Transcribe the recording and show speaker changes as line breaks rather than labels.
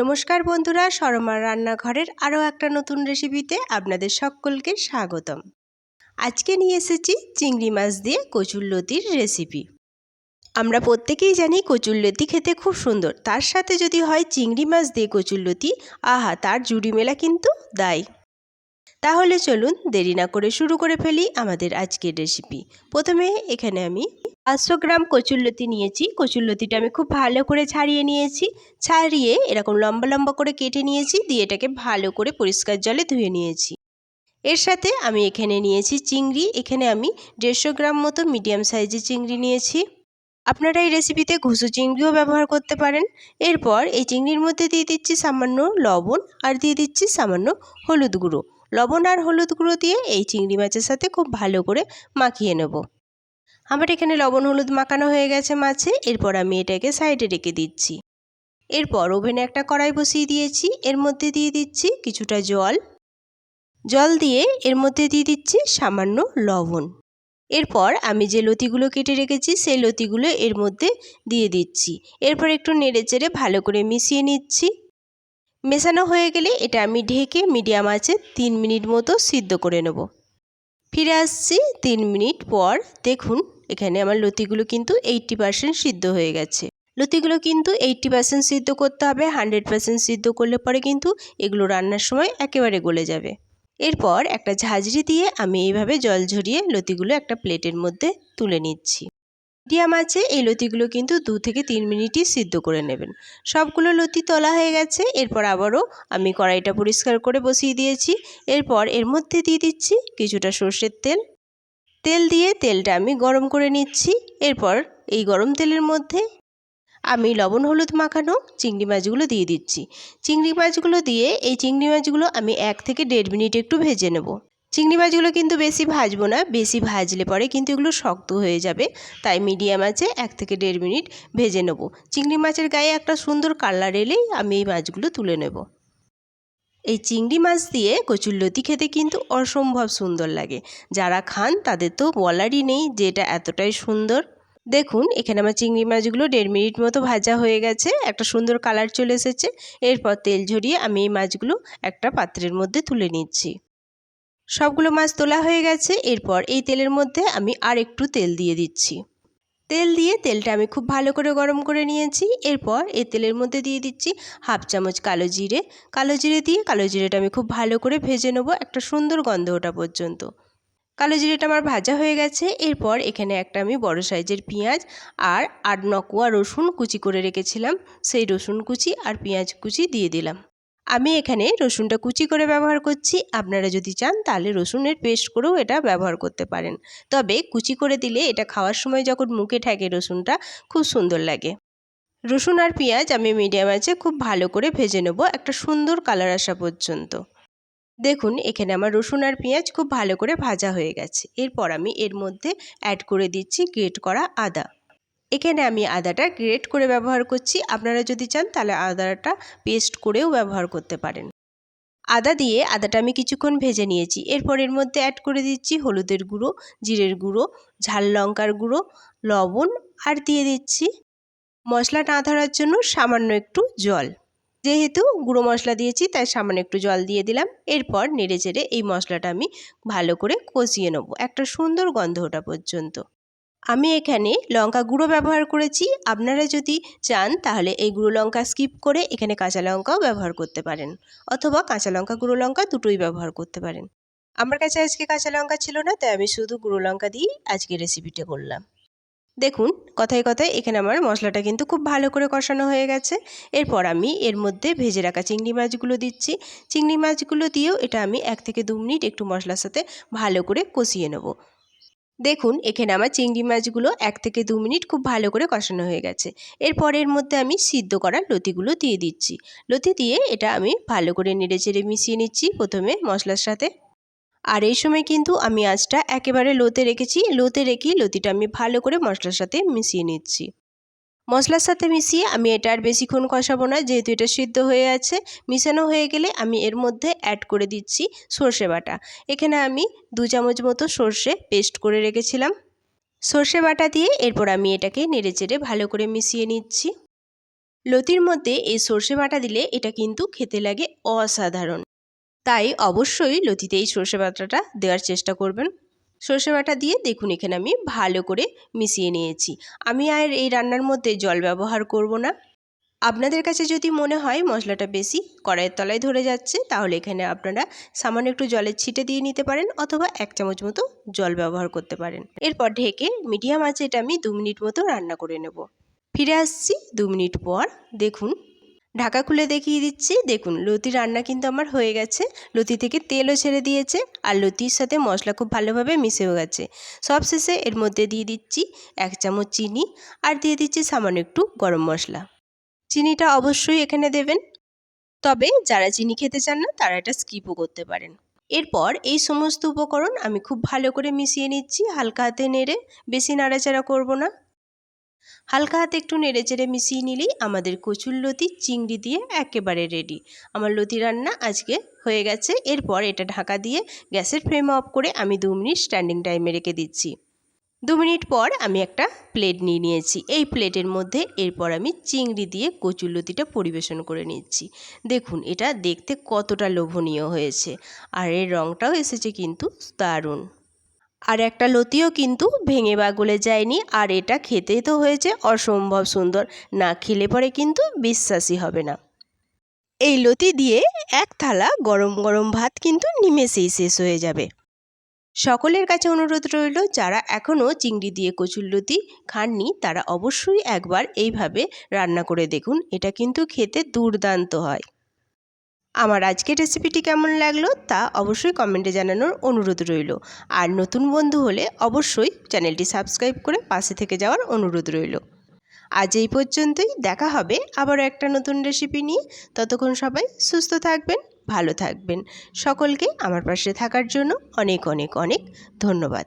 নমস্কার বন্ধুরা সরমার রান্নাঘরের আরও একটা নতুন রেসিপিতে আপনাদের সকলকে স্বাগতম। আজকে নিয়ে এসেছি চিংড়ি মাছ দিয়ে কচুরলতির রেসিপি আমরা প্রত্যেকেই জানি কচুরলতি খেতে খুব সুন্দর, তার সাথে যদি হয় চিংড়ি মাছ দিয়ে কচুরলতি আহা, তার জুড়ি মেলা কিন্তু দায়। তাহলে চলুন দেরি না করে শুরু করে ফেলি আমাদের আজকের রেসিপি প্রথমে এখানে আমি পাঁচশো গ্রাম কচুরলতি নিয়েছি। কচুরলতিটা আমি খুব ভালো করে ছাড়িয়ে নিয়েছি। ছাড়িয়ে এরকম লম্বা লম্বা করে কেটে নিয়েছি, দিয়ে এটাকে ভালো করে পরিষ্কার জলে ধুয়ে নিয়েছি। এর সাথে আমি এখানে নিয়েছি চিংড়ি। এখানে আমি দেড়শো গ্রাম মতো মিডিয়াম সাইজের চিংড়ি নিয়েছি। আপনারা এই রেসিপিতে ঘুষু চিংড়িও ব্যবহার করতে পারেন। এরপর এই চিংড়ির মধ্যে দিয়ে দিচ্ছি সামান্য লবণ আর দিয়ে দিচ্ছি সামান্য হলুদ গুঁড়ো। লবণ আর হলুদ গুঁড়ো দিয়ে এই চিংড়ি মাছের সাথে খুব ভালো করে মাখিয়ে নেব। আমার এখানে লবণ, হলুদ মাখানো হয়ে গেছে মাছে। এরপর আমি এটাকে সাইডে রেখে দিচ্ছি। এরপর ওভেনে একটা কড়াই বসিয়ে দিয়েছি। এর মধ্যে দিয়ে দিচ্ছি কিছুটা জল। জল দিয়ে এর মধ্যে দিয়ে দিচ্ছি সামান্য লবণ। এরপর আমি যে লতিগুলো কেটে রেখেছি, সেই লতিগুলো এর মধ্যে দিয়ে দিচ্ছি। এরপর একটু নেড়ে চেড়ে ভালো করে মিশিয়ে নিচ্ছি। মেশানো হয়ে গেলে এটা আমি ঢেকে মিডিয়াম আছে তিন মিনিট মতো সিদ্ধ করে নেব। ফিরে আসছি তিন মিনিট পর। দেখুন, এখানে আমার লতিগুলো কিন্তু এইটটি পার্সেন্ট সিদ্ধ হয়ে গেছে। লতিগুলো কিন্তু এইটটি পার্সেন্ট সিদ্ধ করতে হবে হান্ড্রেড পার্সেন্ট সিদ্ধ করলে পরে কিন্তু এগুলো রান্নার সময় একেবারে গলে যাবে। এরপর একটা ঝাঁঝরি দিয়ে আমি এইভাবে জল ঝরিয়ে লতিগুলো একটা প্লেটের মধ্যে তুলে নিচ্ছি। মিডিয়াম আছে, এই লতিগুলো কিন্তু দু থেকে তিন মিনিটই সিদ্ধ করে নেবেন। সবগুলো লতি তোলা হয়ে গেছে, এরপর আবারও আমি কড়াইটা পরিষ্কার করে বসিয়ে দিয়েছি। এরপর এর মধ্যে দিয়ে দিচ্ছি কিছুটা সর্ষের তেল। তেল দিয়ে তেলটা আমি গরম করে নিচ্ছি। এরপর এই গরম তেলের মধ্যে আমি লবণ, হলুদ মাখানো চিংড়ি মাছগুলো দিয়ে দিচ্ছি। চিংড়ি মাছগুলো দিয়ে এই চিংড়ি মাছগুলো আমি এক থেকে দেড় মিনিট একটু ভেজে নেব। চিংড়ি মাছগুলো কিন্তু বেশি ভাজবো না, বেশি ভাজলে পরে কিন্তু এগুলো শক্ত হয়ে যাবে। তাই মিডিয়াম আছে, এক থেকে দেড় মিনিট ভেজে নেব। চিংড়ি মাছের গায়ে একটা সুন্দর কালার এলেই আমি এই মাছগুলো তুলে নেব। এই চিংড়ি মাছ দিয়ে কচুরলতি খেতে কিন্তু অসম্ভব সুন্দর লাগে। যারা খান তাদের তো বলারই নেই যে এটা এতটাই সুন্দর। দেখুন, এখানে আমার চিংড়ি মাছগুলো দেড় মিনিট মতো ভাজা হয়ে গেছে, একটা সুন্দর কালার চলে এসেছে। এরপর তেল ঝরিয়ে আমি এই মাছগুলো একটা পাত্রের মধ্যে তুলে নিচ্ছি। সবগুলো মাছ তোলা হয়ে গেছে। এরপর এই তেলের মধ্যে আমি আর একটু তেল দিয়ে দিচ্ছি। তেল দিয়ে তেলটা আমি খুব ভালো করে গরম করে নিয়েছি। এরপর এই তেলের মধ্যে দিয়ে দিচ্ছি হাফ চামচ কালো জিরে। কালো জিরে দিয়ে কালো জিরেটা আমি খুব ভালো করে ভেজে নেব একটা সুন্দর গন্ধ ওটা পর্যন্ত। কালো জিরেটা আমার ভাজা হয়ে গেছে। এরপর এখানে একটা আমি বড় সাইজের পেঁয়াজ আর আট নকুয়া রসুন কুচি করে রেখেছিলাম। সেই রসুন কুচি আর পেঁয়াজ কুচি দিয়ে দিলাম। আমি এখানে রসুনটা কুচি করে ব্যবহার করছি। আপনারা যদি চান তাহলে রসুনের পেস্ট করেও এটা ব্যবহার করতে পারেন। তবে কুচি করে দিলে এটা খাওয়ার সময় যখন মুখে ঠেকে রসুনটা, খুব সুন্দর লাগে। রসুন আর পেঁয়াজ আমি মিডিয়াম আছে খুব ভালো করে ভেজে নেব একটা সুন্দর কালার আসা পর্যন্ত। দেখুন, এখানে আমার রসুন আর পেঁয়াজ খুব ভালো করে ভাজা হয়ে গেছে। এরপর আমি এর মধ্যে অ্যাড করে দিচ্ছি গ্রেট করা আদা। এখানে আমি আদাটা গ্রেট করে ব্যবহার করছি। আপনারা যদি চান, তাহলে আদাটা পেস্ট করেও ব্যবহার করতে পারেন। আদা দিয়ে আদাটা আমি কিছুক্ষণ ভেজে নিয়েছি। এরপর এর মধ্যে অ্যাড করে দিচ্ছি হলুদের গুঁড়ো, জিরের গুঁড়ো, ঝাল লঙ্কার গুঁড়ো, লবণ, আর দিয়ে দিচ্ছি মশলা না ধরার জন্য সামান্য একটু জল। যেহেতু গুঁড়ো মশলা দিয়েছি, তাই সামান্য একটু জল দিয়ে দিলাম। এরপর নেড়ে চেড়ে এই মশলাটা আমি ভালো করে কষিয়ে নেব। একটা সুন্দর গন্ধ ওঠা পর্যন্ত। আমি এখানে লঙ্কা গুঁড়ো ব্যবহার করেছি। আপনারা যদি চান তাহলে এই গুঁড়ো লঙ্কা স্কিপ করে এখানে কাঁচা লঙ্কাও ব্যবহার করতে পারেন। অথবা কাঁচা লঙ্কা, গুঁড়ো লঙ্কা দুটোই ব্যবহার করতে পারেন। আমার কাছে আজকে কাঁচা লঙ্কা ছিল না, তাই আমি শুধু গুঁড়ো লঙ্কা দিয়েই আজকে রেসিপিটা করলাম। দেখুন, কথায় কথায় এখানে আমার মশলাটা কিন্তু খুব ভালো করে কষানো হয়ে গেছে। এরপর আমি এর মধ্যে ভেজে রাখা চিংড়ি মাছগুলো দিচ্ছি। চিংড়ি মাছগুলো দিয়েও এটা আমি এক থেকে দু মিনিট একটু মশলার সাথে ভালো করে কষিয়ে নেব। দেখুন, এখানে আমার চিংড়ি মাছগুলো এক থেকে দু মিনিট খুব ভালো করে কষানো হয়ে গেছে। এরপর এর মধ্যে আমি সিদ্ধ করা লতিগুলো দিয়ে দিচ্ছি। লতি দিয়ে এটা আমি ভালো করে নেড়ে চেড়ে মিশিয়ে নিচ্ছি প্রথমে মশলার সাথে। আর এই সময় কিন্তু আমি আঁচটা একেবারে লোতে রেখেছি। লোতে রেখেই লতিটা আমি ভালো করে মশলার সাথে মিশিয়ে নিচ্ছি। মশলার সাথে মিশিয়ে আমি এটা আর বেশিক্ষণ কষাবো না। যেহেতু এটা সিদ্ধ হয়ে আছে, মিশানো হয়ে গেলে আমি এর মধ্যে অ্যাড করে দিচ্ছি সর্ষে বাটা। এখানে আমি দু চামচ মতো সর্ষে পেস্ট করে রেখেছিলাম। সর্ষে বাটা দিয়ে এরপর আমি এটাকে নেড়ে চেড়ে ভালো করে মিশিয়ে নিচ্ছি। লতির মধ্যে এই সর্ষে বাটা দিলে এটা কিন্তু খেতে লাগে অসাধারণ। তাই অবশ্যই লতিতে এই সর্ষে বাটাটা দেওয়ার চেষ্টা করবেন। সর্ষে বাটা দিয়ে দেখুন এখানে আমি ভালো করে মিশিয়ে নিয়েছি। আমি আর এই রান্নার মধ্যে জল ব্যবহার করব না। আপনাদের কাছে যদি মনে হয় মশলাটা বেশি কড়াইয়ের তলায় ধরে যাচ্ছে, তাহলে এখানে আপনারা সামান্য একটু জলের ছিটে দিয়ে নিতে পারেন অথবা এক চামচ মতো জল ব্যবহার করতে পারেন। এরপর ঢেকে মিডিয়াম আঁচে এটা আমি দু মিনিট মতো রান্না করে নেব। ফিরে আসছি দু মিনিট পর। দেখুন ঢাকা খুলে দেখিয়ে দিচ্ছি। দেখুন, লতি রান্না কিন্তু আমার হয়ে গেছে। লতি থেকে তেলও ছেড়ে দিয়েছে আর লতির সাথে মশলা খুব ভালোভাবে মিশেও গেছে। সব শেষে এর মধ্যে দিয়ে দিচ্ছি এক চামচ চিনি আর দিয়ে দিচ্ছি সামান্য একটু গরম মশলা। চিনিটা অবশ্যই এখানে দেবেন। তবে যারা চিনি খেতে চান না, তারা এটা স্কিপও করতে পারেন। এরপর এই সমস্ত উপকরণ আমি খুব ভালো করে মিশিয়ে নিচ্ছি। হালকা হাতে নেড়ে, বেশি নাড়াচাড়া করব না। হালকা হাতে একটু নেড়ে চেড়ে মিশিয়ে নিলেই আমাদের কচুর লতি চিংড়ি দিয়ে একেবারে রেডি আমার লতি রান্না আজকে হয়ে গেছে। এরপর এটা ঢাকা দিয়ে গ্যাসের ফ্লেম অফ করে আমি দু মিনিট স্ট্যান্ডিং টাইমে রেখে দিচ্ছি। দু মিনিট পর আমি একটা প্লেট নিয়ে নিয়েছি। এই প্লেটের মধ্যে এরপর আমি চিংড়ি দিয়ে কচুরলতিটা পরিবেশন করে নিচ্ছি। দেখুন, এটা দেখতে কতটা লোভনীয় হয়েছে। আর এর রঙটাও এসেছে কিন্তু দারুণ। আর একটা লতিও কিন্তু ভেঙে বা গলে যায়নি। আর এটা খেতে তো হয়েছে অসম্ভব সুন্দর। না খেলে পরে কিন্তু বিশ্বাসই হবে না। এই লতি দিয়ে এক থালা গরম গরম ভাত কিন্তু নিমেষেই শেষ হয়ে যাবে। সকলের কাছে অনুরোধ রইল, যারা এখনও চিংড়ি দিয়ে কচুরলতি খাননি, তারা অবশ্যই একবার এইভাবে রান্না করে দেখুন। এটা কিন্তু খেতে দুর্দান্ত হয়। আমার আজকের রেসিপিটি কেমন লাগল তা অবশ্যই কমেন্টে জানানোর অনুরোধ রইল। আর নতুন বন্ধু হলে অবশ্যই চ্যানেলটি সাবস্ক্রাইব করে পাশে থেকে যাওয়ার অনুরোধ রইল। আজ এই পর্যন্তই, দেখা হবে আবারও একটা নতুন রেসিপি নিয়ে। ততক্ষণ সবাই সুস্থ থাকবেন, ভালো থাকবেন। সকলকে আমার পাশে থাকার জন্য অনেক অনেক অনেক ধন্যবাদ।